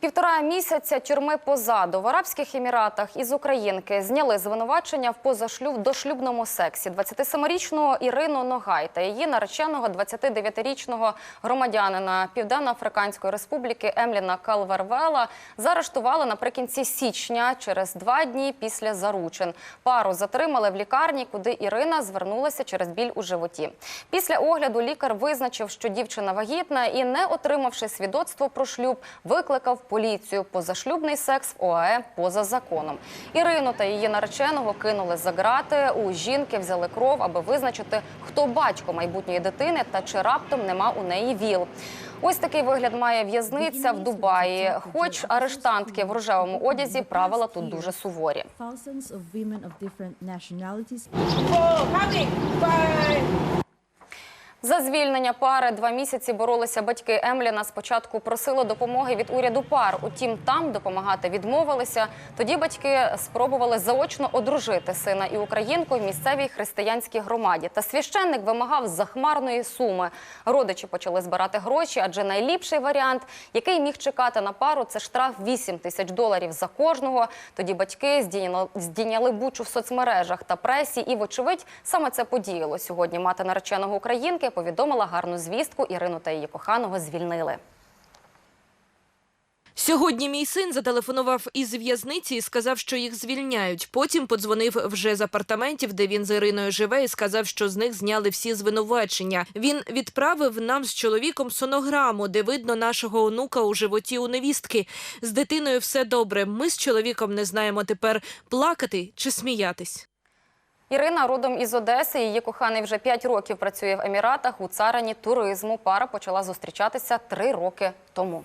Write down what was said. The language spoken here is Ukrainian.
Півтора місяця тюрми позаду в Арабських Еміратах із українки зняли звинувачення в позашлюб дошлюбному сексі. 27-річну Ірину Ногай та її нареченого 29-річного громадянина Південно-Африканської Республіки Емліна Калвервела заарештували наприкінці січня через два дні після заручин. Пару затримали в лікарні, куди Ірина звернулася через біль у животі. Після огляду лікар визначив, що дівчина вагітна і, не отримавши свідоцтво про шлюб, викликав поліцію. Позашлюбний секс в ОАЕ поза законом. Ірину та її нареченого кинули за грати. У жінки взяли кров, аби визначити, хто батько майбутньої дитини та чи раптом нема у неї віл. Ось такий вигляд має в'язниця в Дубаї. Хоч арештантки в рожевому одязі, правила тут дуже суворі. За звільнення пари два місяці боролися батьки Емліна. Спочатку просили допомоги від уряду пар. Утім, там допомагати відмовилися. Тоді батьки спробували заочно одружити сина і українку в місцевій християнській громаді. Та священник вимагав захмарної суми. Родичі почали збирати гроші, адже найліпший варіант, який міг чекати на пару, це штраф 8 тисяч доларів за кожного. Тоді батьки здійняли, бучу в соцмережах та пресі. І, вочевидь, саме це подіяло сьогодні. Мати нареченого українки повідомила гарну звістку. Ірину та її коханого звільнили. Сьогодні мій син зателефонував із в'язниці і сказав, що їх звільняють. Потім подзвонив вже з апартаментів, де він з Іриною живе, і сказав, що з них зняли всі звинувачення. Він відправив нам з чоловіком сонограму, де видно нашого онука у животі у невістки. З дитиною все добре. Ми з чоловіком не знаємо тепер плакати чи сміятись. Ірина родом із Одеси. Її коханий вже 5 років працює в Еміратах у царині туризму. Пара почала зустрічатися три роки тому.